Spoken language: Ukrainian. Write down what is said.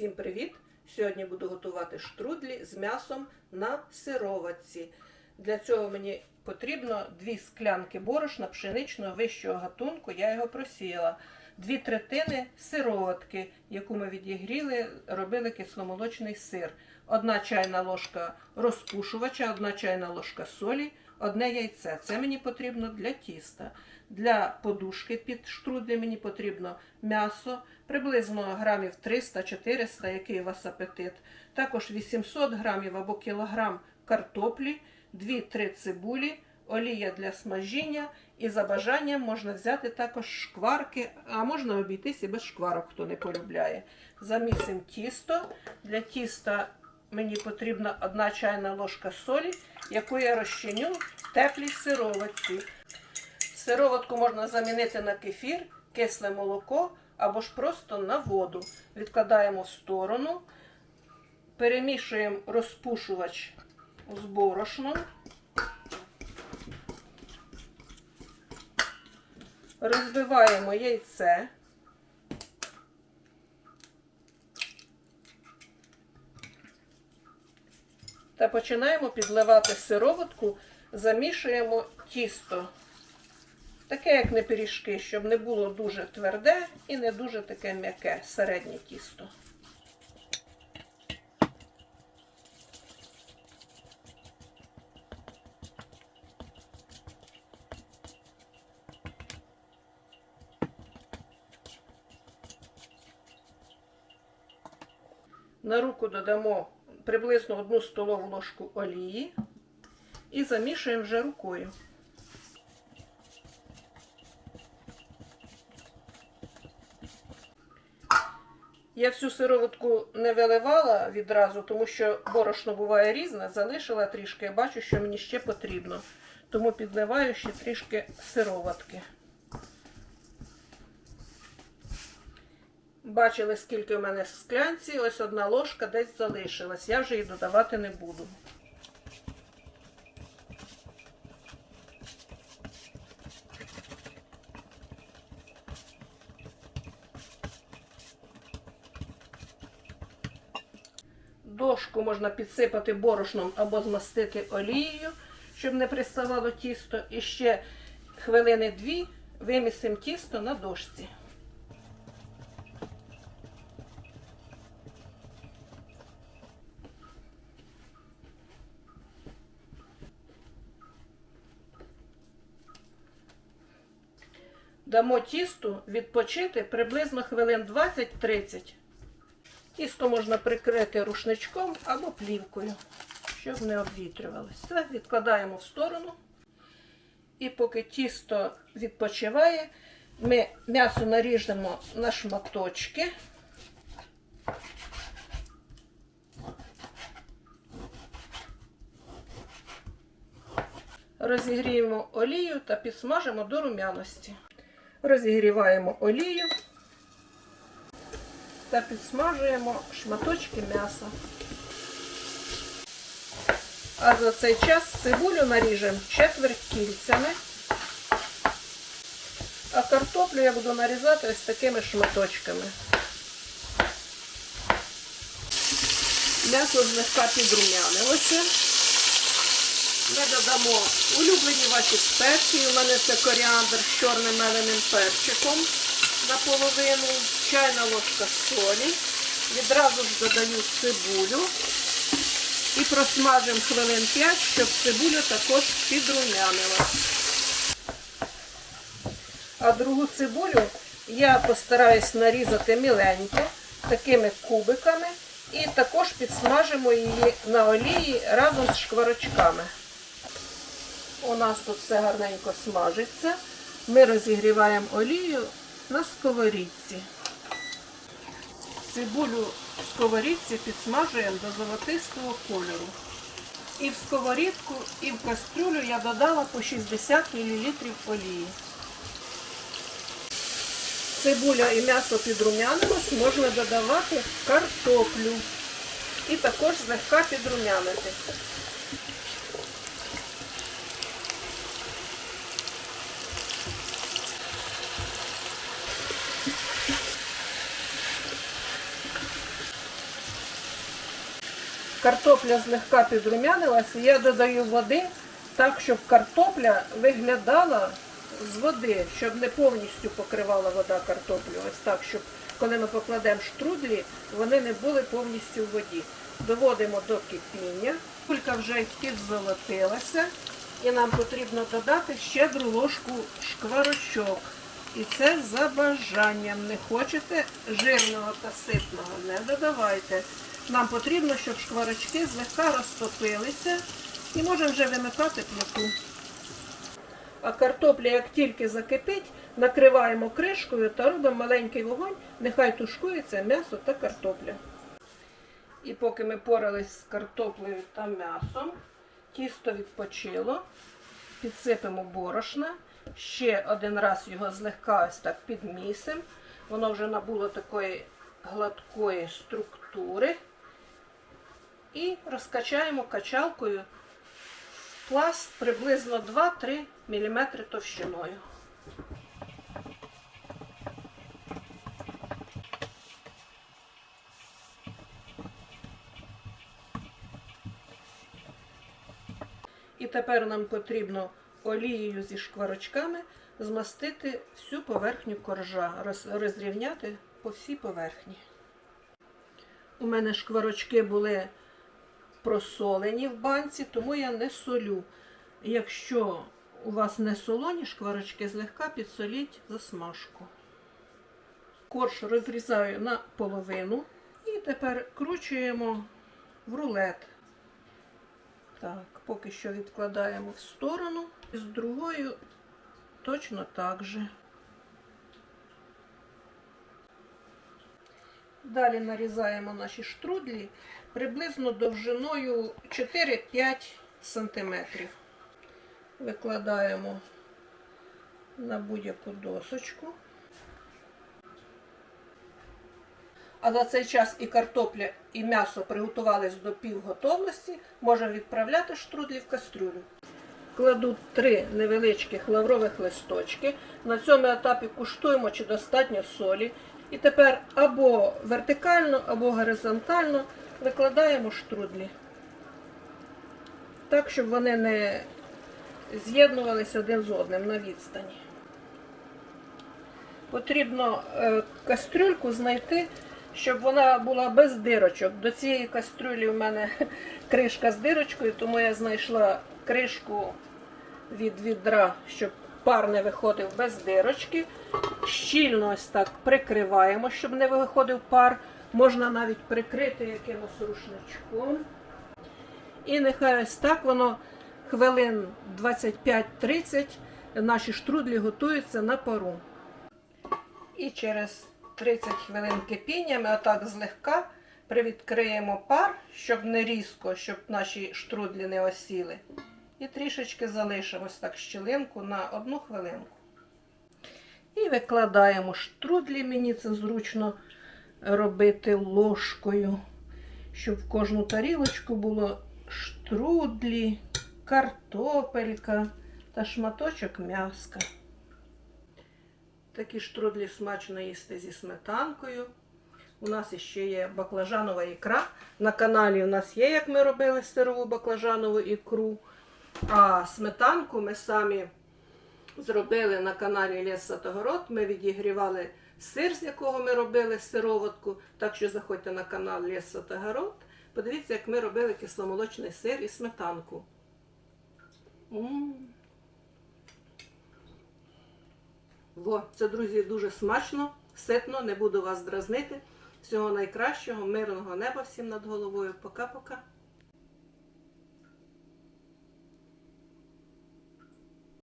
Всім привіт! Сьогодні буду готувати штрудлі з м'ясом на сироватці. Для цього мені потрібно 2 склянки борошна пшеничного вищого гатунку. Я його просіяла. Дві третини сироватки, яку ми відігріли, робили кисломолочний сир. Одна чайна ложка розпушувача, одна чайна ложка солі, одне яйце. Це мені потрібно для тіста. Для подушки під штрудлі мені потрібно м'ясо, приблизно грамів 300-400, який у вас апетит. Також 800 грамів або кілограм картоплі, 2-3 цибулі, олія для смажіння. І за бажанням можна взяти також шкварки, а можна обійтись і без шкварок, хто не полюбляє. Замісимо тісто. Для тіста мені потрібна одна чайна ложка солі, яку я розчиню в теплій сироватці. Сироватку можна замінити на кефір, кисле молоко або ж просто на воду. Відкладаємо в сторону, перемішуємо розпушувач з борошном. Розбиваємо яйце. Та починаємо підливати сироватку, замішуємо тісто. Таке, як не пиріжки, щоб не було дуже тверде і не дуже таке м'яке, середнє тісто. На руку додамо приблизно одну столову ложку олії і замішуємо вже рукою. Я всю сироватку не виливала відразу, тому що борошно буває різне, залишила трішки, я бачу, що мені ще потрібно. Тому підливаю ще трішки сироватки. Бачили, скільки у мене в склянці, ось одна ложка десь залишилась. Я вже її додавати не буду. Дошку можна підсипати борошном або змастити олією, щоб не приставало тісто. І ще хвилини дві вимісимо тісто на дошці. Дамо тісту відпочити приблизно хвилин 20-30. Тісто можна прикрити рушничком або плівкою, щоб не обвітрювалося. Це відкладаємо в сторону. І поки тісто відпочиває, ми м'ясо наріжемо на шматочки. Розігріємо олію та підсмажимо до рум'яності. Розігріваємо олію та підсмажуємо шматочки м'яса. А за цей час цибулю наріжемо четверть кільцями, а картоплю я буду нарізати ось такими шматочками. М'ясо злегка підрумянилося. Ми додамо улюблені ваші спеції. У мене це коріандр з чорним меленим перчиком наполовину, чайна ложка солі. Відразу ж додаю цибулю і просмажимо хвилин 5, щоб цибуля також підрумянила. А другу цибулю я постараюсь нарізати міленько, такими кубиками. І також підсмажимо її на олії разом з шкварочками. У нас тут все гарненько смажиться. Ми розігріваємо олію на сковорідці. Цибулю в сковорідці підсмажуємо до золотистого кольору. І в сковорідку, і в кастрюлю я додала по 60 мл олії. Цибуля і м'ясо підрумянилось, можна додавати картоплю. І також злегка підрумянити. Картопля злегка підрумянилася, я додаю води так, щоб картопля виглядала з води, щоб не повністю покривала вода картоплю. Ось так, щоб коли ми покладемо штрудлі, вони не були повністю в воді. Доводимо до кипіння. Кулька вже підзолотилася. І нам потрібно додати щедру ложку шкварочок. І це за бажанням. Не хочете жирного та ситного, не додавайте. Нам потрібно, щоб шкварочки злегка розтопилися і можемо вже вимикати плиту. А картопля, як тільки закипить, накриваємо кришкою та робимо маленький вогонь, нехай тушкується м'ясо та картопля. І поки ми порались з картоплею та м'ясом, тісто відпочило, підсипемо борошна, ще один раз його злегка ось так підмісимо. Воно вже набуло такої гладкої структури. І розкачаємо качалкою пласт приблизно 2-3 мм товщиною. І тепер нам потрібно олією зі шкварочками змастити всю поверхню коржа, роз- розрівняти по всій поверхні. У мене шкварочки були просолені в банці, тому я не солю. Якщо у вас не солоні шкварочки, злегка підсоліть засмажку. Корж розрізаю на половину і тепер кручуємо в рулет. Так, поки що відкладаємо в сторону. З другою точно так же. Далі нарізаємо наші штрудлі приблизно довжиною 4-5 см. Викладаємо на будь-яку досочку. А за цей час і картопля, і м'ясо приготувались до півготовності, можемо відправляти штрудлі в кастрюлю. Кладу три невеличких лаврових листочки. На цьому етапі куштуємо, чи достатньо солі. І тепер або вертикально, або горизонтально викладаємо штрудлі. Так, щоб вони не з'єднувалися один з одним на відстані. Потрібно е, кастрюльку знайти, щоб вона була без дирочок. До цієї кастрюлі в мене кришка з дирочкою, тому я знайшла кришку від відра, щоб пар не виходив без дирочки. Щільно ось так прикриваємо, щоб не виходив пар. Можна навіть прикрити якимось рушничком. І нехай ось так воно хвилин 25-30 наші штрудлі готуються на пару. І через 30 хвилин кипіння ми отак злегка привідкриємо пар, щоб не різко, щоб наші штрудлі не осіли. І трішечки залишимо ось так щілинку на одну хвилинку. І викладаємо штрудлі, мені це зручно робити ложкою, щоб в кожну тарілочку було штрудлі, картопелька та шматочок м'яска. Такі штрудлі смачно їсти зі сметанкою. У нас ще є баклажанова ікра. На каналі у нас є, як ми робили сирову баклажанову ікру. А сметанку ми самі зробили на каналі Ліс Сатогород. Ми відігрівали сир, з якого ми робили сироватку. Так що заходьте на канал Ліс Сатогород. Подивіться, як ми робили кисломолочний сир і сметанку. М. Во, це, друзі, дуже смачно, ситно, не буду вас дразнити. Всього найкращого, мирного неба всім над головою. Пока-пока.